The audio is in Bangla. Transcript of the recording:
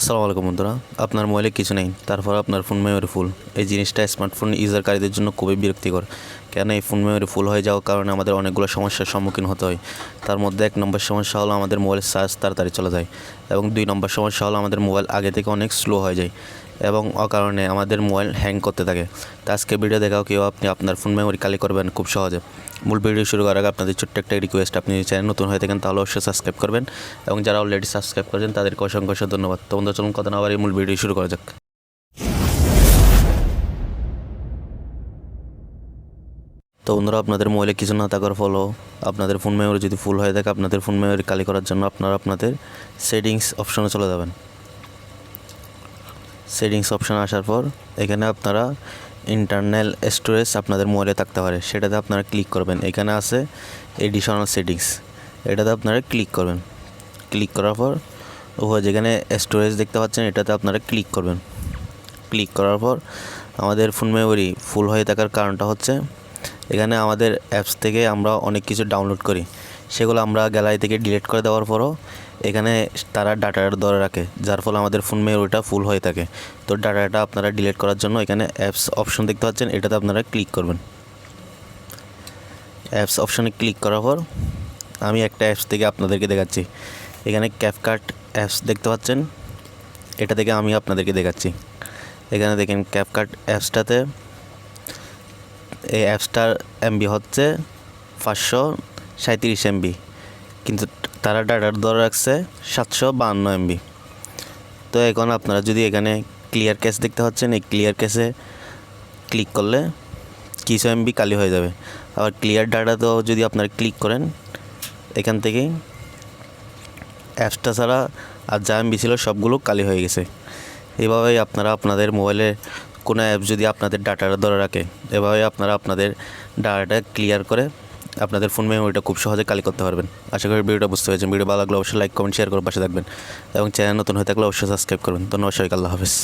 আসসালামু আলাইকুম বন্ধুরা। আপনার মোবাইলে কিছু নেই, তারপর আপনার ফোন মেমোরি ফুল এই জিনিসটা স্মার্টফোন ইউজারকারীদের জন্য খুবই বিরক্তিকর। কেন এই ফোন মেমোরি ফুল হয়ে যাওয়ার কারণে আমাদের অনেকগুলো সমস্যার সম্মুখীন হতে হয়? তার মধ্যে এক নম্বর সমস্যা হলো আমাদের মোবাইলের চার্জ তাড়াতাড়ি চলে যায় এবং দুই নম্বর সমস্যা হলো আমাদের মোবাইল আগে থেকে অনেক স্লো হয়ে যায়। এবং অকারণে আমাদের মোবাইল হ্যাং করতে থাকে। তো আজকে ভিডিও দেখাও কেউ আপনি আপনার ফোন মেমোরি কালি করবেন খুব সহজে। মূল ভিডিও শুরু করার আগে আপনাদের ছোট্ট একটা রিকোয়েস্ট আপনি চ্যানেল নতুন হয়ে থাকেন তাহলে অবশ্যই সাবস্ক্রাইব করবেন এবং যারা অলরেডি সাবস্ক্রাইব করেছেন তাদেরকে অসংখ্য অসংখ্য ধন্যবাদ। তো বন্ধু চলুন কথা না আবার এই মূল ভিডিও শুরু করা যাক। তো বন্ধুরা, আপনাদের মোবাইলে কিছু না থাকার ফলও আপনাদের ফোন মেমোরি যদি ফুল হয়ে থাকে, আপনাদের ফোন মেমোরি কালি করার জন্য আপনারা আপনাদের সেটিংস অপশনে চলে যাবেন। সেটিংস অপশন আসার পর এখানে আপনারা ইন্টারনাল স্টোরেজ আপনাদের মোবাইলে থাকতে পারে। সেটাতে আপনারা ক্লিক করবেন। এখানে আছে এডিশনাল সেটিংস এটাতে আপনারা ক্লিক করবেন। ক্লিক করার পর উপরে যেখানে স্টোরেজ দেখতে পাচ্ছেন, এটাতে আপনারা ক্লিক করবেন। ক্লিক করার পর আমাদের ফোন মেমোরি ফুল হয়ে থাকার কারণটা হচ্ছে এখানে আমাদের অ্যাপস থেকে আমরা অনেক কিছু ডাউনলোড করি। সেগুলো আমরা গ্যালারি থেকে ডিলিট করে দেওয়ার পরও এখানে তারা ডাটাটা ধরে রাখে, যার ফলে আমাদের ফোন মেমোরিটা ফুল হয়ে থাকে। তো ডাটাটা আপনারা ডিলিট করার জন্য এখানে অ্যাপস অপশন দেখতে পাচ্ছেন, এটাতে আপনারা ক্লিক করবেন। অ্যাপস অপশনে ক্লিক করার পর আমি একটা অ্যাপস থেকে আপনাদেরকে দেখাচ্ছি। এখানে ক্যাপকাট অ্যাপস দেখতে পাচ্ছেন, এটা থেকে আমি আপনাদেরকে দেখাচ্ছি। এখানে দেখেন ক্যাপকাট অ্যাপসটাতে, এই অ্যাপসটার এমবি হচ্ছে পাঁচশো সাঁত্রিশ এমবি কিন্তু তারা ডাটার দর রাখছে সাতশো বাহান্ন এমবি তো এখন আপনারা যদি এখানে ক্লিয়ার ক্যাশ দেখতে পাচ্ছেন, এই ক্লিয়ার ক্যাশে ক্লিক করলে কিছু এমবি কালি হয়ে যাবে। আবার ক্লিয়ার ডাটাতেও যদি আপনারা ক্লিক করেন, এখান থেকেই অ্যাপসটা ছাড়া আর যা এমবি ছিল সবগুলো কালি হয়ে গেছে। এভাবেই আপনারা আপনাদের মোবাইলে কোনো অ্যাপ যদি আপনাদের ডাটাটা ধরে রাখে এভাবে আপনারা আপনাদের ডাটাটা ক্লিয়ার করে আপনাদের ফোন মেমোরিটা খুব সহজে কালি করতে পারবেন। আশা করি ভিডিওটা বুঝতে পেরেছেন। ভিডিও ভালো লাগলে অবশ্যই লাইক কমেন্ট শেয়ার করে পাশে থাকবেন। এবং চ্যানেল নতুন হয়ে থাকলে অবশ্যই সাবস্ক্রাইব করবেন। ধন্যবাদ সবাইকে, আল্লাহ হাফেজ।